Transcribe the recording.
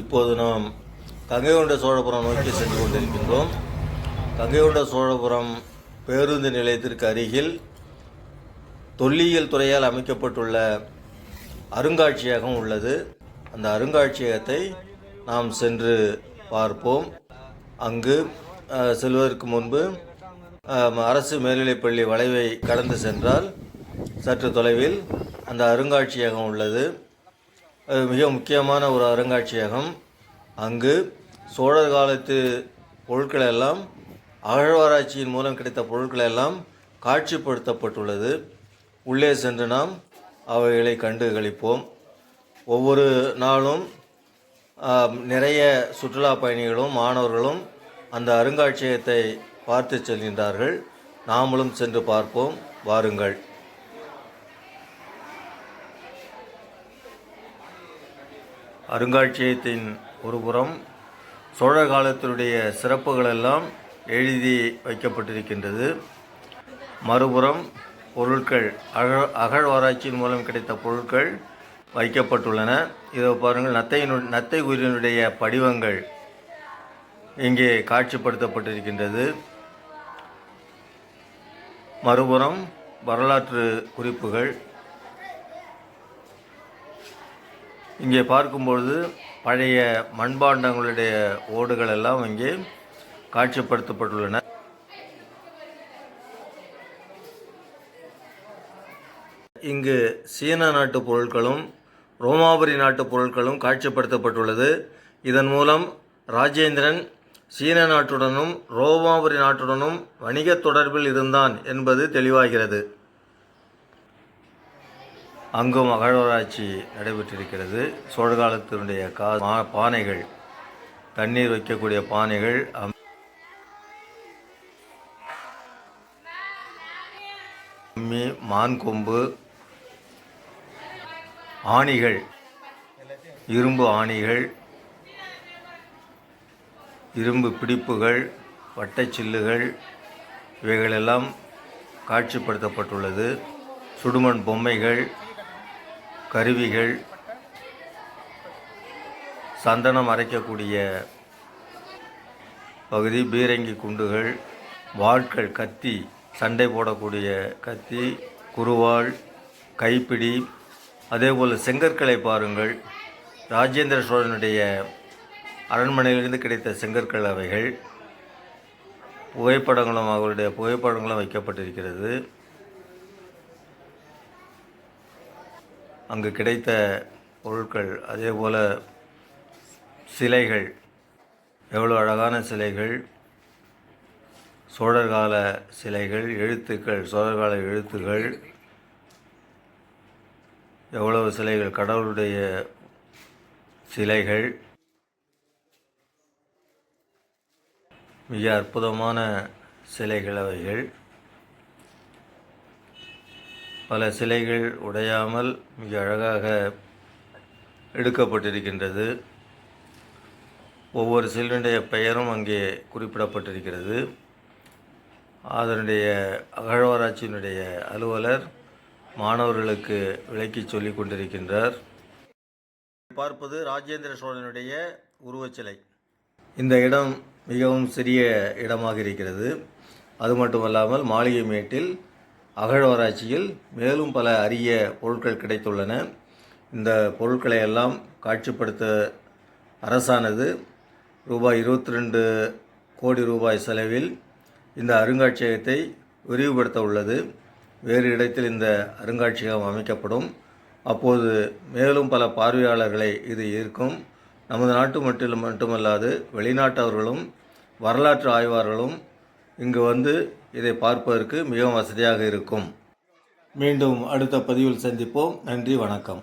இப்போது நாம் கங்கை கொண்ட சோழபுரம் நோக்கி சென்று கொண்டிருக்கின்றோம். கங்கை கொண்ட சோழபுரம் பேருந்து நிலையத்திற்கு அருகில் தொல்லியல் துறையால் அமைக்கப்பட்டுள்ள அருங்காட்சியகம் உள்ளது. அந்த அருங்காட்சியகத்தை நாம் சென்று பார்ப்போம். அங்கு செல்வதற்கு முன்பு அரசு மேல்நிலைப்பள்ளி வளைவை கடந்து சென்றால் சற்று தொலைவில் அந்த அருங்காட்சியகம் உள்ளது. அது மிக முக்கியமான ஒரு அருங்காட்சியகம். அங்கு சோழர் காலத்து பொருட்கள் எல்லாம் அகழ்வாராய்ச்சியின் மூலம் கிடைத்த பொருட்கள் எல்லாம் காட்சிப்படுத்தப்பட்டுள்ளது. உள்ளே சென்று நாம் அவைகளை கண்டு கழிப்போம் ஒவ்வொரு நாளும் நிறைய சுற்றுலா பயணிகளும் மாணவர்களும் அந்த அருங்காட்சியகத்தை பார்த்து செல்கின்றார்கள். நாமளும் சென்று பார்ப்போம். வாருங்கள். அருங்காட்சியகத்தின் ஒருபுறம் சோழ சோழர் காலத்தினுடைய சிறப்புகளெல்லாம் எழுதி வைக்கப்பட்டிருக்கின்றது. மறுபுறம் பொருட்கள் அக அகழ்வாராய்ச்சியின் மூலம் கிடைத்த பொருட்கள் வைக்கப்பட்டுள்ளன. இதை பாருங்கள் நத்தையினு நத்தை உயிரினுடைய படிவங்கள் இங்கே காட்சிப்படுத்தப்பட்டிருக்கின்றது. மறுபுறம் வரலாற்று குறிப்புகள். இங்கே பார்க்கும்பொழுது பழைய மண்பாண்டங்களுடைய ஓடுகள் எல்லாம் இங்கே காட்சிப்படுத்தப்பட்டுள்ளன. இங்கு சீன நாட்டு பொருட்களும் ரோமாபுரி நாட்டு பொருட்களும் காட்சிப்படுத்தப்பட்டுள்ளது. இதன் மூலம் ராஜேந்திரன் சீன நாட்டுடனும் ரோமாபுரி நாட்டுடனும் வணிகத் தொடர்பில் இருந்தான் என்பது தெளிவாகிறது. அங்கும் அகழ்வாராய்ச்சி நடைபெற்றிருக்கிறது. சோழ காலத்தினுடைய கா மா- பானைகள் தண்ணீர் வைக்கக்கூடிய பானைகள் அம்- அம்மி மான் கொம்பு ஆணிகள் இரும்பு ஆணிகள் இரும்பு பிடிப்புகள் வட்டைச்சில்லுகள் இவைகளெல்லாம் காட்சிப்படுத்தப்பட்டுள்ளது. சுடுமண் பொம்மைகள் கருவிகள் சந்தனம் அரைக்கக்கூடிய பகுதி பீரங்கி குண்டுகள் வாட்கள் கத்தி சண்டை போடக்கூடிய கத்தி குருவாள் கைப்பிடி அதேபோல் செங்கற்களை பாருங்கள். ராஜேந்திர சோழனுடைய அரண்மனையிலிருந்து கிடைத்த செங்கற்கள் அவைகள். புகைப்படங்களும் அவருடைய புகைப்படங்களும் வைக்கப்பட்டிருக்கிறது. அங்கு கிடைத்த பொருட்கள் அதே போல் சிலைகள் எவ்வளோ அழகான சிலைகள் சோழர் கால சிலைகள் எழுத்துக்கள் சோழர் கால எழுத்துகள் எவ்வளவு சிலைகள் கடவுளுடைய சிலைகள். மிக அற்புதமான சிலைகள் அவைகள். பல சிலைகள் உடையாமல் மிக அழகாக எடுக்கப்பட்டிருக்கின்றது. ஒவ்வொரு சிலையுடைய பெயரும் அங்கே குறிப்பிடப்பட்டிருக்கிறது. அதனுடைய அகழ்வாராய்ச்சியினுடைய அலுவலர் மாணவர்களுக்கு விளக்கி சொல்லிக் கொண்டிருக்கின்றார். பார்ப்பது ராஜேந்திர சோழனுடைய உருவச்சிலை இந்த இடம் மிகவும் சிறிய இடமாக இருக்கிறது. அது மட்டுமல்லாமல் மாளிகை மேட்டில் அகழ்வாராய்ச்சியில் மேலும் பல அரிய பொருட்கள் கிடைத்துள்ளன. இந்த பொருட்களை எல்லாம் காட்சிப்படுத்த அரசானது ரூபாய் இருபத்தி ரெண்டு கோடி ரூபாய் செலவில் இந்த அருங்காட்சியகத்தை விரிவுபடுத்த உள்ளது. வேறு இடத்தில் இந்த அருங்காட்சியகம் அமைக்கப்படும். அப்போது மேலும் பல பார்வையாளர்களை இது ஈர்க்கும். நமது நாட்டு மட்டில் மட்டுமல்லாது வெளிநாட்டவர்களும் வரலாற்று ஆய்வாளர்களும் இங்கு வந்து இதை பார்ப்பதற்கு மிகவும் வசதியாக இருக்கும். மீண்டும் அடுத்த பதிவில் சந்திப்போம். நன்றி வணக்கம்.